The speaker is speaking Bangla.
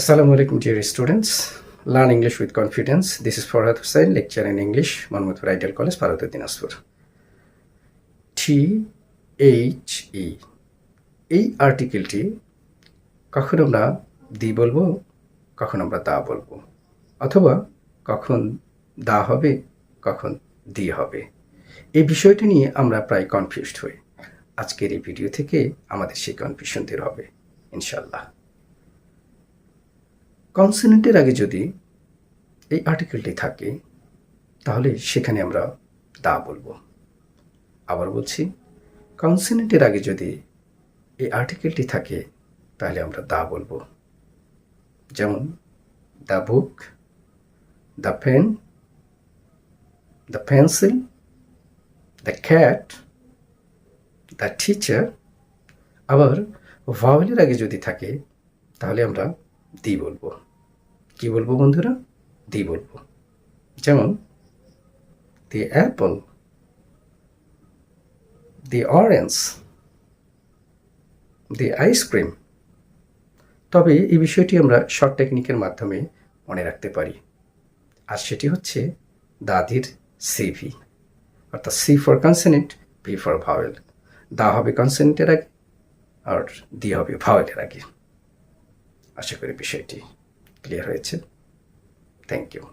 আসসালামু আলাইকুম dear students learn English with confidence this is Farhad Hussain lecture in English Mohammad রাইডেল college ভারতের দিনাজপুর টি এইচ ই এই আর্টিকেলটি কখন আমরা দি বলব, কখন আমরা দা বলব? অথবা কখন দা হবে, কখন দি হবে? এই বিষয়টি নিয়ে আমরা প্রায় কনফিউজড হই। আজকের এই ভিডিও থেকে আমাদের সেই কনফিউশন দূর হবে ইনশাল্লাহ কনসোনেন্টের আগে যদি এই আর্টিকেলটি থাকে, তাহলে সেখানে আমরা দা বলব। আবার বলছি কনসোনেন্টের আগে যদি এই আর্টিকেলটি থাকে, তাহলে আমরা দা বলব। যেমন the book the pen the pencil the cat the teacher আবার ভাওয়েলের আগে যদি থাকে, তাহলে আমরা দি বলব। কি বলব বন্ধুরা? দি বলব। যেমন, the apple, the orange, the ice cream তবে এই বিষয়টি আমরা শর্ট টেকনিকের মাধ্যমে মনে রাখতে পারি। আর সেটি হচ্ছে দাদির সিভি অর্থাৎ C for consonant V for vowel the হবে কনসেনেন্টের আগে, আর দি হবে ভাওয়েলের আগে। আশা করি বিষয়টি ক্লিয়ার হয়েছে। Thank you